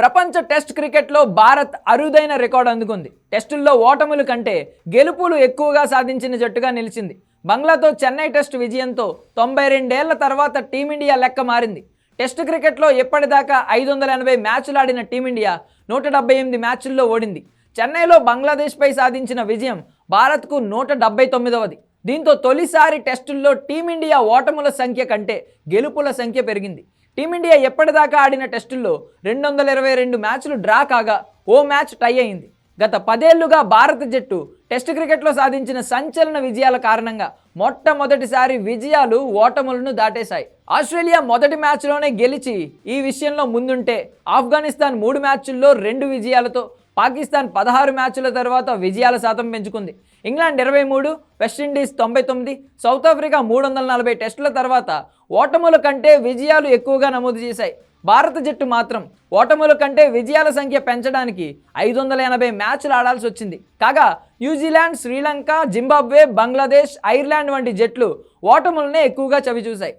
ప్రపంచ టెస్ట్ క్రికెట్లో భారత్ అరుదైన రికార్డు అందుకుంది. టెస్టుల్లో ఓటముల కంటే గెలుపులు ఎక్కువగా సాధించిన జట్టుగా నిలిచింది. బంగ్లాతో చెన్నై టెస్ట్ విజయంతో తొంభై రెండేళ్ళ తర్వాత టీమిండియా లెక్క మారింది. టెస్ట్ క్రికెట్లో ఎప్పటిదాకా ఐదు వందల ఎనభై మ్యాచ్లు ఆడిన టీమిండియా నూట డెబ్బై ఎనిమిది మ్యాచ్ల్లో ఓడింది. చెన్నైలో బంగ్లాదేశ్పై సాధించిన విజయం భారత్కు నూట డెబ్బై తొమ్మిదవది. దీంతో తొలిసారి టెస్టుల్లో టీమిండియా ఓటముల సంఖ్య కంటే గెలుపుల సంఖ్య పెరిగింది. టీమిండియా ఎప్పటిదాకా ఆడిన టెస్టుల్లో రెండు వందల ఇరవై రెండు మ్యాచ్లు డ్రా కాగా ఓ మ్యాచ్ టై అయింది. గత పదేళ్ళుగా భారత జట్టు టెస్ట్ క్రికెట్లో సాధించిన సంచలన విజయాల కారణంగా మొట్టమొదటిసారి విజయాలు ఓటములను దాటేశాయి. ఆస్ట్రేలియా మొదటి మ్యాచ్లోనే గెలిచి ఈ విషయంలో ముందుంటే ఆఫ్ఘనిస్తాన్ మూడు మ్యాచ్ల్లో రెండు విజయాలతో పాకిస్తాన్ పదహారు మ్యాచ్ల తర్వాత విజయాల శాతం పెంచుకుంది. ఇంగ్లాండ్ ఇరవై మూడు వెస్టిండీస్ తొంభై తొమ్మిది సౌత్ ఆఫ్రికా మూడు వందల నలభై టెస్టుల తర్వాత ఓటముల కంటే విజయాలు ఎక్కువగా నమోదు చేశాయి. భారత జట్టు మాత్రం ఓటముల కంటే విజయాల సంఖ్య పెంచడానికి ఐదు వందల ఎనభై మ్యాచ్లు ఆడాల్సి వచ్చింది. కాగా New Zealand Sri Lanka Zimbabwe Bangladesh Ireland వంటి జట్లు ఓటములనే ఎక్కువగా చవిచూశాయి.